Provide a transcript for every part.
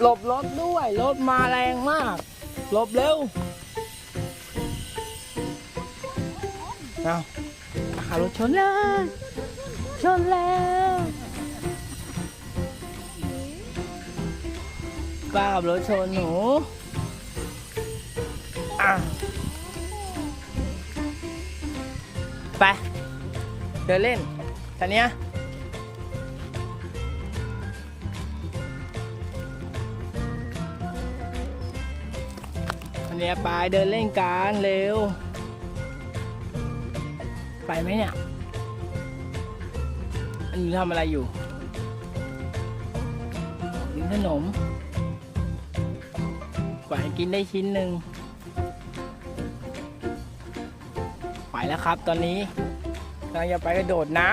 หลบรถด้วยรถมาแรงมาก หลบเร็วเอาหารถชนเลยชนแล้วป้ากับรถชนหนูอะไป เดินเล่นตอนเนี้ย เนี้ยไปเดินเล่นกันเร็ว ไปไหมเนี่ยอันนี้ทำอะไรอยู่กินขนมกว่าจะกินได้ชิ้นหนึ่งไปแล้วครับตอนนี้กำลังจะไปกระโดดน้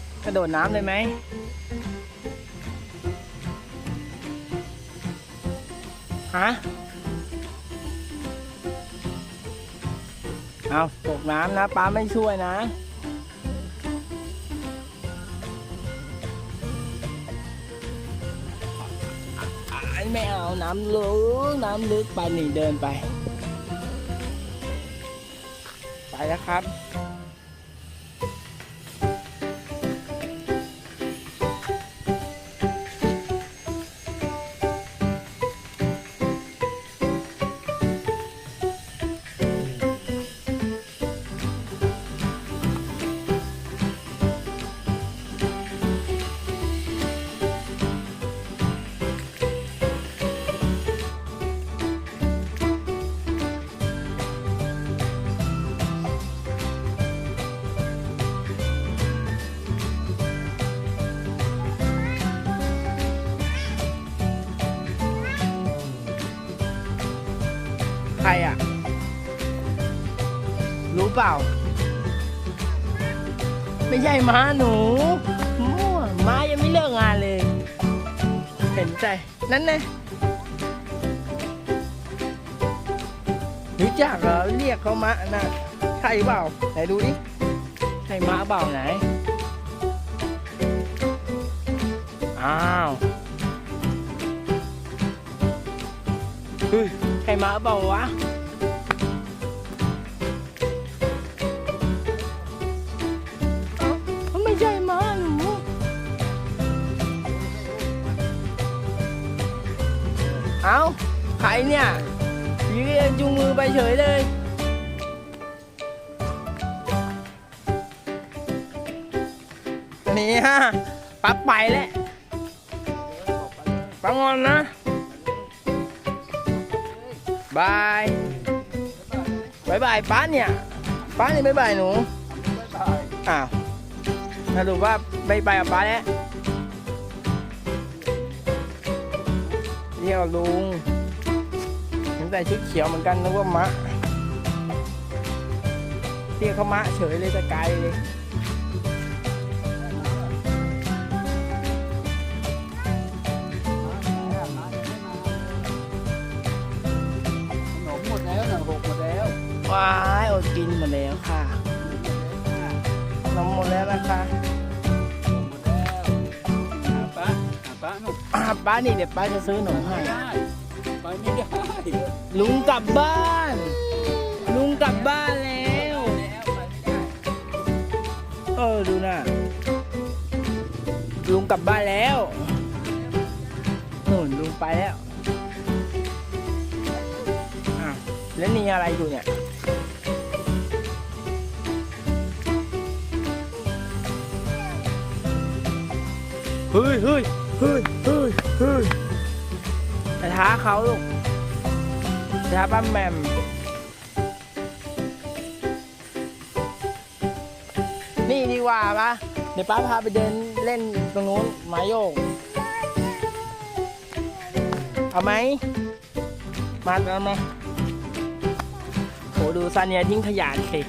ำกระโดดน้ำเลยไหม ฮะเอาตกน้ำนะป้าไม่ช่วยนะไม่เอาน้ำลึกน้ำลึกไปนี่เดินไป ไปแล้วครับ ใครอะ รู้เปล่า ไม่ใช่ม้าหนูมั่วม้ายังไม่เลิกงานเลย เห็นใจ นั่นไงรู้จักเหรอเรียกเขาม้านะใช่เปล่า ไหนดูดิใช่ม้าเปล่าไหน อ้าว ใครมาเปล่าวะเอามันไม่ใช่มาหนูเอาใครเนี่ยยืนจูงมือไปเฉยเลยนี่ฮะปั๊บไปแล้วปังงอนนะ บายบายบายป้าเนี่ยป้าเนี่ยบายบายหนูอ้าวสรุปว่าไม่ไปกับป้าแล้วเรียกลุงเห็นแต่ชุดเขียวเหมือนกันนึกว่ามะเรียกเขามะเฉยเลยสกายเลย ว้ายอดกินหมดแล้วค่ะนมหมดแล้วนะคะหมดแล้วป้าป้าหนุ่มอะป้านี่เดี๋ยวป้าจะซื้อหนมให้ไม่ได้ไปไม่ได้ลุงกลับบ้าน ลุงกลับบ้านแล้วเออดูนะลุงกลับบ้านแล้วหนู่นลุงไปแล้วอะแล้วนี่อะไรอยู่เนี่ย เฮ้ยเฮ้ยเฮ้ยเฮ้ยเฮ้ยไปท้าเขาลูกไปท้าป้าแมมนี่ดีกว่าปะเดี๋ยวป้าพาไปเดินเล่นตรงนู้นไม้โยก เอาไหม มาแล้วไหมโหดูซาเนียทิ้งขยะสิ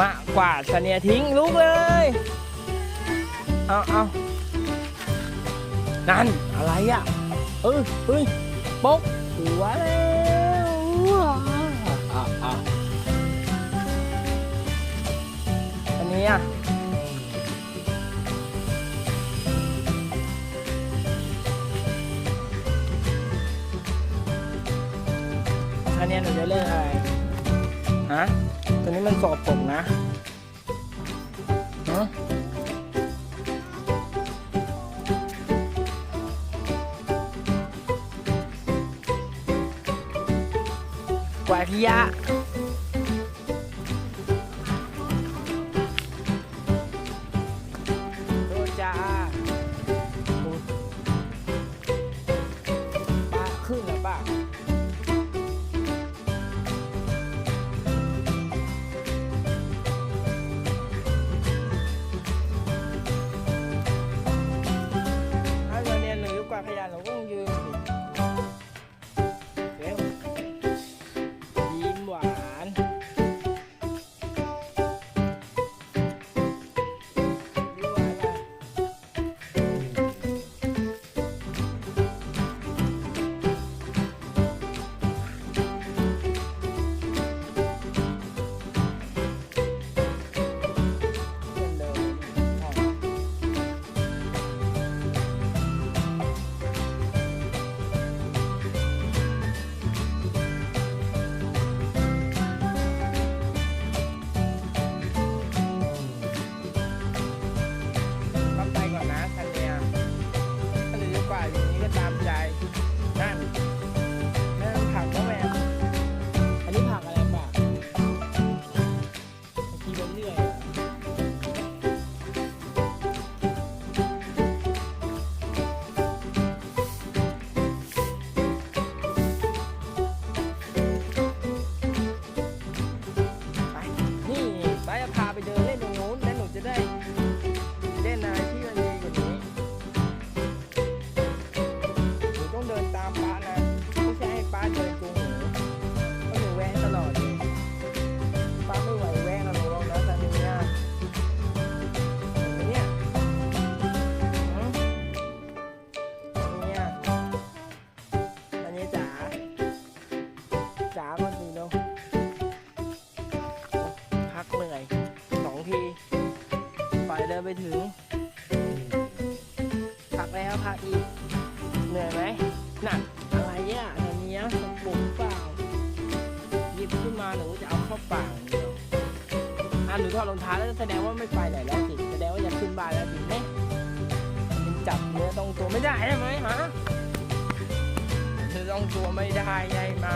มากว่าซาเนียทิ้งลุกเลย เอาเอานั่นอะไรอะ เออเฮ้ยปกหัวแล้วว้าอะอะนี้อันนี้หนูจะเลือกอะไรฮะตัวนี้มันสกปรกนะฮะ Yeah. ถึงพักแล้วพักอีก เหนื่อยไหมหนักอะไรอะอันนี้สมบุกเปล่าหยิบขึ้นมาหนูจะเอาเข้าปากอย่างเดียวอะหนูถอดรองเท้าแล้วแสดงว่าไม่ไปไหนแล้วสิแสดงว่าจะขึ้นบ้านแล้วสิเนี่ยมันจับเนื้อตรงตัวไม่ได้ใช่ไหมฮะเนื้องตัวไม่ได้ใช่ไหม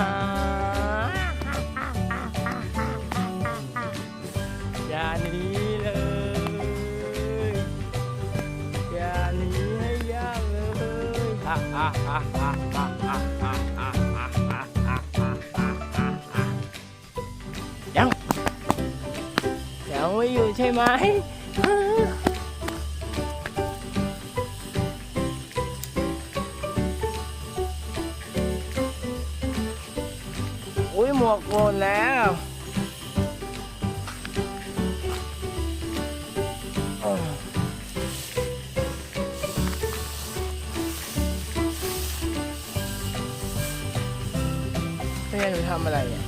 ฮะ ไม่อยู่ใช่ไหมอุ้ยหมวกโกนแล้ว ไม่งั้นหนูทำอะไรอะเอา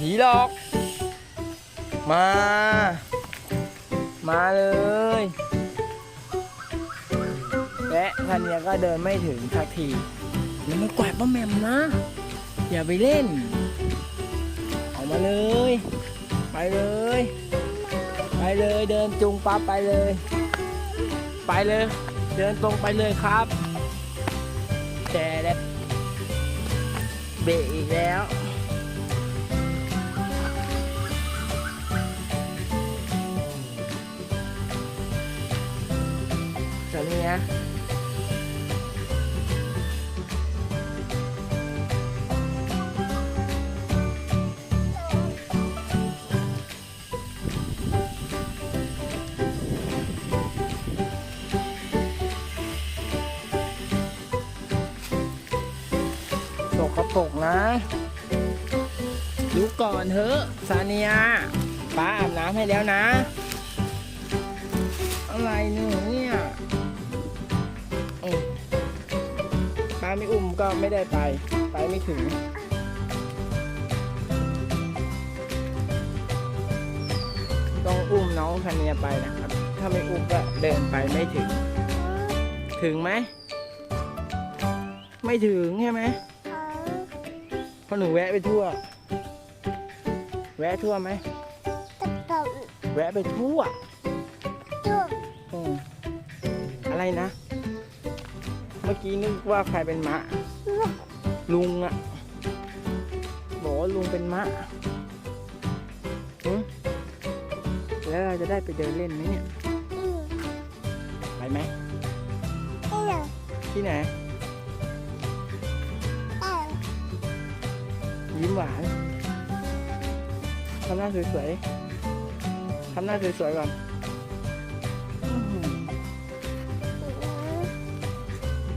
ผีหลอก มา มาเลย และคันเนี้ยก็เดินไม่ถึงสักทีอย่ามากวาดป้าแหมมนะ อย่าไปเล่น ออกมาเลย ไปเลย ไปเลยเดินจุงปั๊บไปเลย ไปเลย เดินตรงไปเลยครับแต่เบรกอีกแล้ว นะสกปรกนะดูก่อนเถอะซาเนียป้าอาบน้ำให้แล้วนะ อะไรหนู ก็ไม่ได้ไป ไปไม่ถึง ต้องอุ้มน้องคันเนียไปนะครับ ถ้าไม่อุ้มก็เดินไปไม่ถึง ถึงไหม ไม่ถึงใช่ไหมเพราะหนูแวะไปทั่ว แวะทั่วไหม แวะไปทั่วอืมอะไรนะ เมื่อกี้นึกว่าใครเป็นมะ ลุงอะบอกว่าลุงเป็นมะหึแล้วเราจะได้ไปเดินเล่นไหมเนี่ยไปไหมที่ไหนยิ้มหวานทำหน้าสวยๆทำหน้าสวยๆก่อน